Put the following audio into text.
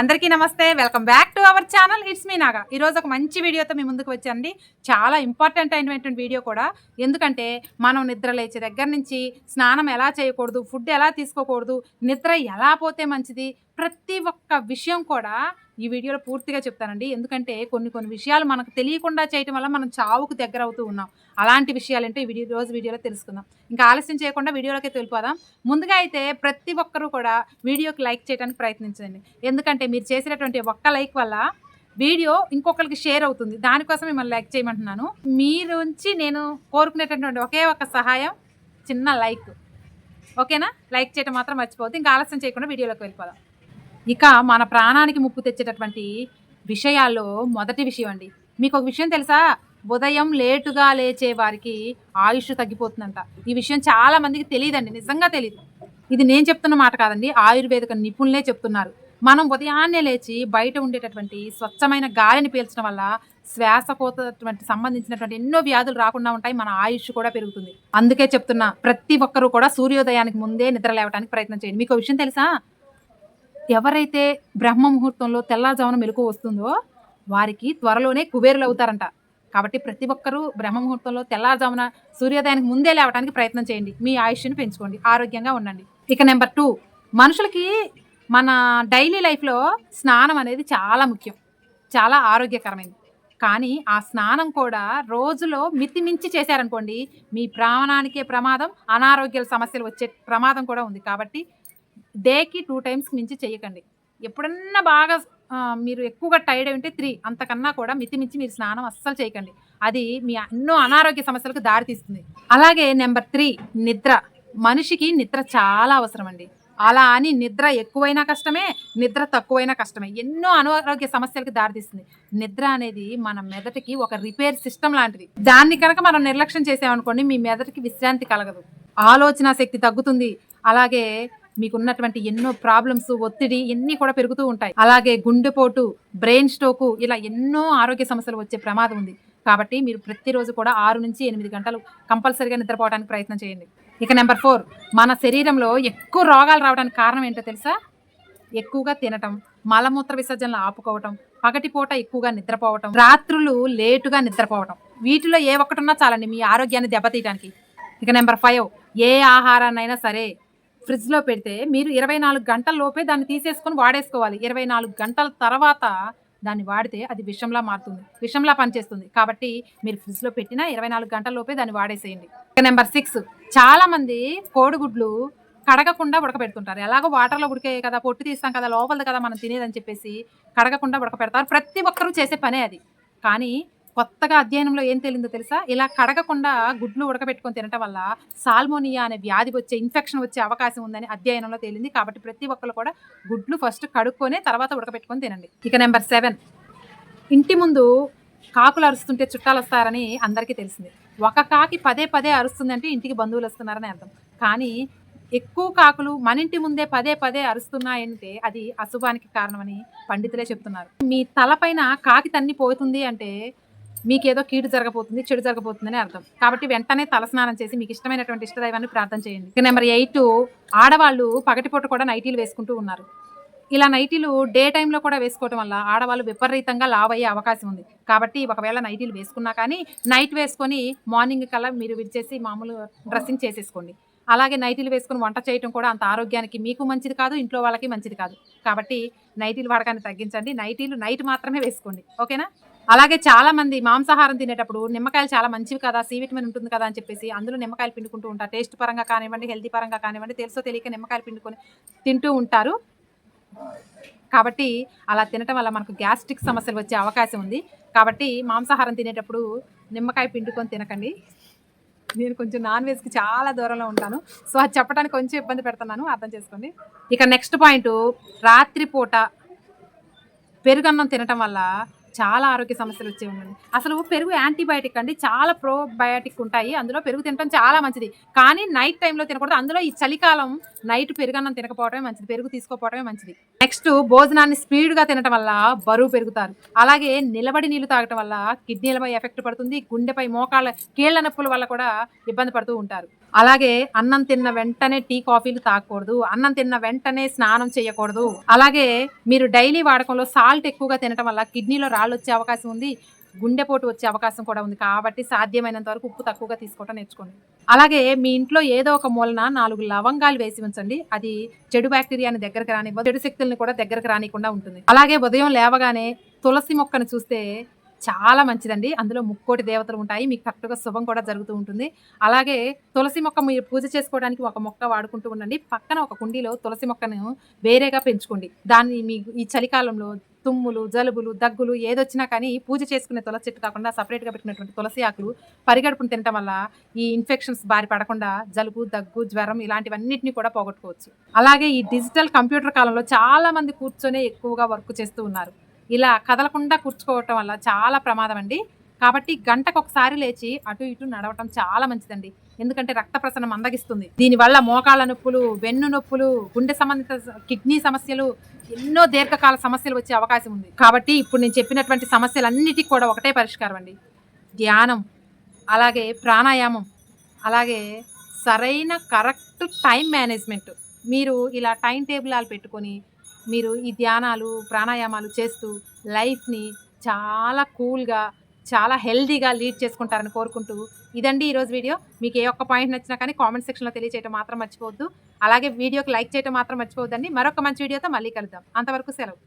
అందరికీ నమస్తే welcome back to our channel. It's me Naga. ఈరోజు ఒక మంచి వీడియోతో మీ ముందుకు వచ్చానండి. చాలా ఇంపార్టెంట్ అయినటువంటి వీడియో కూడా. ఎందుకంటే మనం నిద్ర లేచే దగ్గర నుంచి స్నానం ఎలా చేయకూడదు ఫుడ్ ఎలా తీసుకోకూడదు నిద్ర ఎలా పోతే మంచిది ప్రతి ఒక్క విషయం కూడా ఈ వీడియోలో పూర్తిగా చెప్తానండి. ఎందుకంటే కొన్ని కొన్ని విషయాలు మనకు తెలియకుండా చేయటం వల్ల మనం చావుకు దగ్గర అవుతూ ఉన్నాం. అలాంటి విషయాలంటే ఈ వీడియో రోజు వీడియోలో తెలుసుకుందాం. ఇంకా ఆలస్యం చేయకుండా వీడియోలోకి తెలిపోదాం ముందుగా అయితే ప్రతి ఒక్కరూ కూడా వీడియోకి లైక్ చేయడానికి ప్రయత్నించండి. ఎందుకంటే మీరు చేసినటువంటి ఒక్క లైక్ వల్ల వీడియో ఇంకొకరికి షేర్ అవుతుంది. దానికోసం మిమ్మల్ని లైక్ చేయమంటున్నాను. మీరుంచి నేను కోరుకునేటటువంటి ఒకే ఒక సహాయం చిన్న లైక్. ఓకేనా? లైక్ చేయడం మాత్రం మర్చిపోవద్దు. ఇంకా ఆలస్యం చేయకుండా వీడియోలోకి వెళ్ళిపోదాం. ఇక మన ప్రాణానికి ముప్పు తెచ్చేటటువంటి విషయాల్లో మొదటి విషయం అండి. మీకు ఒక విషయం తెలుసా? ఉదయం లేటుగా లేచే వారికి ఆయుష్ తగ్గిపోతుందంట. ఈ విషయం చాలా మందికి తెలియదండి నిజంగా తెలియదు ఇది నేను చెప్తున్న మాట కాదండి. ఆయుర్వేదిక నిపుణులే చెప్తున్నారు. మనం ఉదయాన్నే లేచి బయట ఉండేటటువంటి స్వచ్ఛమైన గాలిని పీల్చడం వల్ల శ్వాసకోతటువంటి సంబంధించినటువంటి ఎన్నో వ్యాధులు రాకుండా ఉంటాయి. మన ఆయుష్ కూడా పెరుగుతుంది. అందుకే చెప్తున్నా ప్రతి ఒక్కరూ కూడా సూర్యోదయానికి ముందే నిద్ర లేవడానికి ప్రయత్నం చేయండి. మీకు విషయం తెలుసా? ఎవరైతే బ్రహ్మ ముహూర్తంలో తెల్లారుజామున మెలకు వస్తుందో వారికి త్వరలోనే కుబేరులు అవుతారంట. కాబట్టి ప్రతి ఒక్కరూ బ్రహ్మ ముహూర్తంలో తెల్లారుజామున సూర్యోదయానికి ముందే లేవడానికి ప్రయత్నం చేయండి. మీ ఆయుష్ని పెంచుకోండి. ఆరోగ్యంగా ఉండండి. ఇక నెంబర్ టూ. మనుషులకి మన డైలీ లైఫ్లో స్నానం అనేది చాలా ముఖ్యం. చాలా ఆరోగ్యకరమైనది. కానీ ఆ స్నానం కూడా రోజులో మితిమించి చేశారనుకోండి మీ ప్రాణానికే ప్రమాదం అనారోగ్య సమస్యలు వచ్చే ప్రమాదం కూడా ఉంది. కాబట్టి డేకి టూ టైమ్స్ మించి చేయకండి ఎప్పుడన్నా బాగా మీరు ఎక్కువగా టైర్డ్ అయి ఉంటే త్రీ అంతకన్నా కూడా మితిమించి మీరు స్నానం అస్సలు చేయకండి అది మీ ఎన్నో అనారోగ్య సమస్యలకు దారితీస్తుంది అలాగే నెంబర్ త్రీ నిద్ర. మనిషికి నిద్ర చాలా అవసరం అండి అలా అని నిద్ర ఎక్కువైనా కష్టమే నిద్ర తక్కువైనా కష్టమే. ఎన్నో అనారోగ్య సమస్యలకు దారితీస్తుంది నిద్ర అనేది మన మెదడుకి ఒక రిపేర్ సిస్టమ్ లాంటిది. దాన్ని కనుక మనం నిర్లక్ష్యం చేసామనుకోండి మీ మెదడుకి విశ్రాంతి కలగదు. ఆలోచన శక్తి తగ్గుతుంది. అలాగే మీకున్నటువంటి ఎన్నో ప్రాబ్లమ్స్ ఒత్తిడి ఇన్ని కూడా పెరుగుతూ ఉంటాయి. అలాగే గుండెపోటు బ్రెయిన్ స్ట్రోకు ఇలా ఎన్నో ఆరోగ్య సమస్యలు వచ్చే ప్రమాదం ఉంది. కాబట్టి మీరు ప్రతిరోజు కూడా ఆరు నుంచి ఎనిమిది గంటలు కంపల్సరీగా నిద్రపోవడానికి ప్రయత్నం చేయండి. ఇక నెంబర్ ఫోర్ మన శరీరంలో ఎక్కువ రోగాలు రావడానికి కారణం ఏంటో తెలుసా? ఎక్కువగా తినటం మలమూత్ర విసర్జనలు ఆపుకోవటం పగటిపూట ఎక్కువగా నిద్రపోవటం రాత్రులు లేటుగా నిద్రపోవటం. వీటిలో ఏ ఒక్కటి ఉన్నా చాలండి మీ ఆరోగ్యాన్ని దెబ్బతీయడానికి ఇక నెంబర్ ఫైవ్ ఏ ఆహారాన్నైనా సరే ఫ్రిడ్జ్లో పెడితే మీరు ఇరవై నాలుగు గంటల లోపే దాన్ని తీసేసుకొని వాడేసుకోవాలి. ఇరవై నాలుగు గంటల తర్వాత దాన్ని వాడితే అది విషంలా మారుతుంది. విషంలా పనిచేస్తుంది. కాబట్టి మీరు ఫ్రిడ్జ్లో పెట్టినా ఇరవై నాలుగు గంటల లోపే దాన్ని వాడేసేయండి. Number six. చాలా మంది కోడిగుడ్లు కడగకుండా ఉడకబెడుతుంటారు. ఎలాగో వాటర్లో ఉడికే కదా పొట్టు తీస్తాం కదా లోపలది కదా మనం తినేదని చెప్పేసి కడగకుండా ఉడకపెడతారు ప్రతి ఒక్కరూ చేసే పనే అది. కానీ కొత్తగా అధ్యయనంలో ఏం తేలిందో తెలుసా? ఇలా కడగకుండా గుడ్లు ఉడకబెట్టుకొని తినటం వల్ల సాల్మోనియా అనే వ్యాధి వచ్చే ఇన్ఫెక్షన్ వచ్చే అవకాశం ఉందని అధ్యయనంలో తేలింది. కాబట్టి ప్రతి ఒక్కరు కూడా గుడ్లు ఫస్ట్ కడుక్కొని తర్వాత ఉడకబెట్టుకొని తినండి. ఇక నెంబర్ సెవెన్. ఇంటి ముందు కాకులు అరుస్తుంటే చుట్టాలు వస్తారని అందరికీ తెలిసింది. ఒక కాకి పదే పదే అరుస్తుందంటే ఇంటికి బంధువులు వస్తున్నారని అర్థం. కానీ ఎక్కువ కాకులు మన ఇంటి ముందే పదే పదే అరుస్తున్నాయంటే అది అశుభానికి కారణమని పండితులే చెప్తున్నారు. మీ తలపైన కాకి తన్ని పోతుంది అంటే మీకేదో కీడు జరగబోతుంది చెడు జరగబోతుందని అర్థం. కాబట్టి వెంటనే తలస్నానం చేసి మీకు ఇష్టమైనటువంటి ఇష్టదైవాన్ని ప్రార్థన చేయండి. ఇక నెంబర్ ఎయిట్ ఆడవాళ్ళు పగటిపూట కూడా నైటీలు వేసుకుంటూ ఉన్నారు. ఇలా నైటీలు డే టైంలో కూడా వేసుకోవడం వల్ల ఆడవాళ్ళు విపరీతంగా లావ్ అయ్యే అవకాశం ఉంది. కాబట్టి ఒకవేళ నైటీలు వేసుకున్నా కానీ నైట్ వేసుకొని మార్నింగ్ కల్లా మీరు విడిచేసి మామూలు డ్రెస్సింగ్ చేసేసుకోండి. అలాగే నైటీలు వేసుకొని వంట చేయడం కూడా అంత ఆరోగ్యానికి మీకు మంచిది కాదు ఇంట్లో వాళ్ళకి మంచిది కాదు. కాబట్టి నైటీలు వాడకాన్ని తగ్గించండి. నైటీలు నైట్ మాత్రమే వేసుకోండి. ఓకేనా? అలాగే చాలా మంది మాంసాహారం తినేటప్పుడు నిమ్మకాయలు చాలా మంచివి కదా సి విటమిన్ ఉంటుంది కదా అని చెప్పేసి అందులో నిమ్మకాయలు పిండుకుంటూ ఉంటారు. టేస్ట్ పరంగా కానివ్వండి హెల్తీ పరంగా కానివ్వండి తెలుసో తెలియక నిమ్మకాయలు పిండుకొని తింటూ ఉంటారు. కాబట్టి అలా తినటం వల్ల మనకు గ్యాస్ట్రిక్ సమస్యలు వచ్చే అవకాశం ఉంది. కాబట్టి మాంసాహారం తినేటప్పుడు నిమ్మకాయ పిండుకొని తినకండి. నేను కొంచెం నాన్ వెజ్కి చాలా దూరంలో ఉంటాను. సో అది చెప్పడానికి కొంచెం ఇబ్బంది పెడుతున్నాను. అర్థం చేసుకోండి. ఇక నెక్స్ట్ పాయింట్ రాత్రిపూట పెరుగన్నం తినటం వల్ల చాలా ఆరోగ్య సమస్యలు వచ్చే ఉండండి అసలు పెరుగు యాంటీబయాటిక్ అండి. చాలా ప్రోబయాటిక్ ఉంటాయి. అందులో పెరుగు తినడం చాలా మంచిది. కానీ నైట్ టైంలో తినకూడదు. అందులో ఈ చలికాలం నైట్ పెరుగన్నం తినకపోవడమే మంచిది పెరుగు తీసుకోపోవడమే మంచిది. నెక్స్ట్ భోజనాన్ని స్పీడ్గా తినటం వల్ల బరువు పెరుగుతారు. అలాగే నిలబడి నీళ్ళు తాగటం వల్ల కిడ్నీలపై ఎఫెక్ట్ పడుతుంది గుండెపై మోకాళ్ళ కీళ్ళ నొప్పుల వల్ల కూడా ఇబ్బంది పడుతూ ఉంటారు. అలాగే అన్నం తిన్న వెంటనే టీ కాఫీలు తాగకూడదు అన్నం తిన్న వెంటనే స్నానం చేయకూడదు. అలాగే మీరు డైలీ వాడకంలో సాల్ట్ ఎక్కువగా తినటం వల్ల కిడ్నీలో రాళ్ళు వచ్చే అవకాశం ఉంది. గుండెపోటు వచ్చే అవకాశం కూడా ఉంది కాబట్టి సాధ్యమైనంత వరకు ఉప్పు తక్కువగా తీసుకోవటం నేర్చుకోండి. అలాగే మీ ఇంట్లో ఏదో ఒక మూలన నాలుగు లవంగాలు వేసి ఉంచండి. అది చెడు బ్యాక్టీరియాని దగ్గరకు రానివ్వదు. చెడు శక్తుల్ని కూడా దగ్గరకు రానికుండా ఉంటుంది. అలాగే ఉదయం లేవగానే తులసి మొక్కను చూస్తే చాలా మంచిదండి. అందులో ముక్కోటి దేవతలు ఉంటాయి. మీకు కరెక్ట్గా శుభం కూడా జరుగుతూ ఉంటుంది. అలాగే తులసి మొక్క మీరు పూజ చేసుకోవడానికి ఒక మొక్క వాడుకుంటూ ఉండండి. పక్కన ఒక కుండీలో తులసి మొక్కను వేరేగా పెంచుకోండి. దాన్ని మీ ఈ చలికాలంలో తుమ్ములు జలుబులు దగ్గులు ఏదొచ్చినా కానీ పూజ చేసుకునే తులసి చెట్టు కాకుండా సపరేట్గా పెట్టినటువంటి తులసి ఆకులు పరిగడుపును తినటం వల్ల ఈ ఇన్ఫెక్షన్స్ బారి పడకుండా జలుబు దగ్గు జ్వరం ఇలాంటివన్నిటిని కూడా పోగొట్టుకోవచ్చు. అలాగే ఈ డిజిటల్ కంప్యూటర్ కాలంలో చాలా మంది కూర్చొనే ఎక్కువగా వర్క్ చేస్తూ ఉన్నారు. ఇలా కదలకుండా కూర్చుకోవటం వల్ల చాలా ప్రమాదం అండి. కాబట్టి గంటకు ఒకసారి లేచి అటు ఇటు నడవటం చాలా మంచిదండి. ఎందుకంటే రక్త ప్రసరణ మందగిస్తుంది దీనివల్ల మోకాళ్ళ నొప్పులు వెన్ను నొప్పులు గుండె సంబంధిత కిడ్నీ సమస్యలు ఎన్నో దీర్ఘకాల సమస్యలు వచ్చే అవకాశం ఉంది. కాబట్టి ఇప్పుడు నేను చెప్పినటువంటి సమస్యలన్నిటికీ కూడా ఒకటే పరిష్కారం అండి. ధ్యానం అలాగే ప్రాణాయామం అలాగే సరైన కరెక్ట్ టైం మేనేజ్మెంట్. మీరు ఇలా టైం టేబుల్ పెట్టుకొని మీరు ఈ ధ్యానాలు ప్రాణాయామాలు చేస్తూ లైఫ్ని చాలా కూల్గా చాలా హెల్దీగా లీడ్ చేసుకుంటారని కోరుకుంటూ ఇదండి ఈరోజు వీడియో. మీకు ఏ ఒక్క పాయింట్ నచ్చినా కానీ కామెంట్ సెక్షన్లో తెలియజేయడం మాత్రం మర్చిపోవద్దు. అలాగే వీడియోకి లైక్ చేయడం మాత్రం మర్చిపోవద్దండి. మరొక మంచి వీడియోతో మళ్ళీ కలుద్దాం. అంతవరకు సెలవు.